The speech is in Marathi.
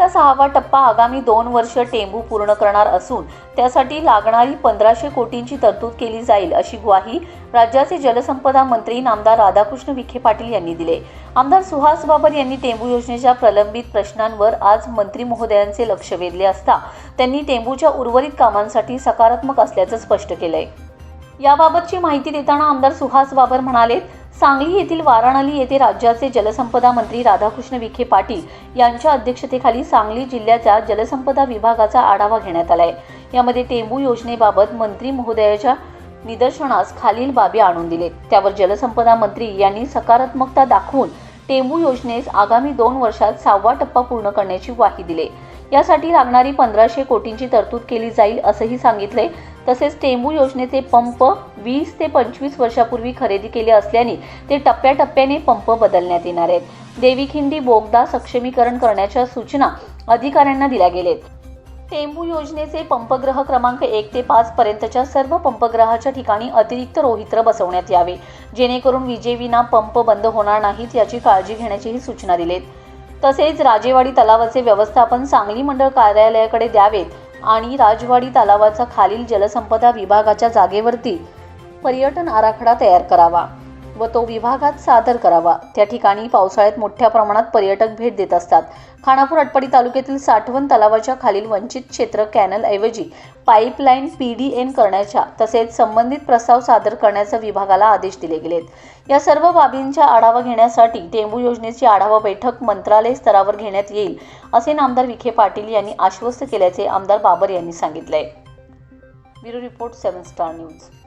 योजनेचा सहावा टप्पा आगामी दोन वर्ष टेंबू पूर्ण करणार असून त्यासाठी लागणारी पंधराशे कोटींची तरतूद केली जाईल अशी ग्वाही राज्याचे जलसंपदा मंत्री नामदार राधाकृष्ण विखे पाटील यांनी दिले. आमदार सुहास बाबर यांनी टेंबू योजनेच्या प्रलंबित प्रश्नांवर आज मंत्री महोदयांचे लक्ष वेधले असता त्यांनी टेंबूच्या उर्वरित कामांसाठी सकारात्मक असल्याचं स्पष्ट केलंय. याबाबतची माहिती देताना आमदार सुहास बाबर म्हणाले सांगली येथील वाराणली येथे राज्याचे जलसंपदा मंत्री राधाकृष्ण विखे पाटील यांच्या अध्यक्षतेखाली सांगली जिल्ह्याच्या जलसंपदा विभागाचा आढावा घेण्यात आलाय. यामध्ये टेंबू योजनेबाबत मंत्री महोदयाच्या निदर्शनास खालील बाबी आणून दिले त्यावर जलसंपदा मंत्री यांनी सकारात्मकता दाखवून टेंबू योजनेस आगामी दोन वर्षात सहावा टप्पा पूर्ण करण्याची ग्वाही दिली. यासाठी लागणारी पंधराशे कोटींची तरतूद केली जाईल असंही सांगितले तसेच टेंबू योजनेचे पंप वीस ते पंचवीस वर्षापूर्वी खरेदी केले असल्याने ते टप्प्याटप्प्याने पंप बदलण्यात येणार आहेत. देवीखिंडी बोगदा सक्षमीकरण करण्याच्या सूचना अधिकाऱ्यांना दिल्या गेलेत. टेंबू योजनेचे पंपग्रह क्रमांक एक ते पाच पर्यंतच्या सर्व पंपग्रहाच्या ठिकाणी अतिरिक्त रोहित्र बसवण्यात यावे. जेणेकरून विजेविना पंप बंद होणार नाहीत याची काळजी घेण्याचीही सूचना दिलेत. तसेच राजेवाडी तलावाचे व्यवस्थापन सांगली मंडळ कार्यालयाकडे द्यावेत आणि राजवाडी तलावाचा खालील जलसंपदा विभागाच्या जागेवरती पर्यटन आराखडा तयार करावा. व तो विभागात सादर करावा. त्या ठिकाणी पावसाळ्यात मोठ्या प्रमाणात पर्यटक भेट देत असतात. खानापूर अटपाडी तालुक्यातील साठवण तलावाच्या खालील वंचित क्षेत्र कॅनलऐवजी पाईपलाईन पी डी एन करण्याच्या तसेच संबंधित प्रस्ताव सादर करण्याचा विभागाला आदेश दिले गेलेत. या सर्व बाबींचा आढावा घेण्यासाठी टेंबू योजनेची आढावा बैठक मंत्रालय स्तरावर घेण्यात येईल असे नामदार विखे पाटील यांनी आश्वस्त केल्याचे आमदार बाबर यांनी सांगितले bureau report seven star news.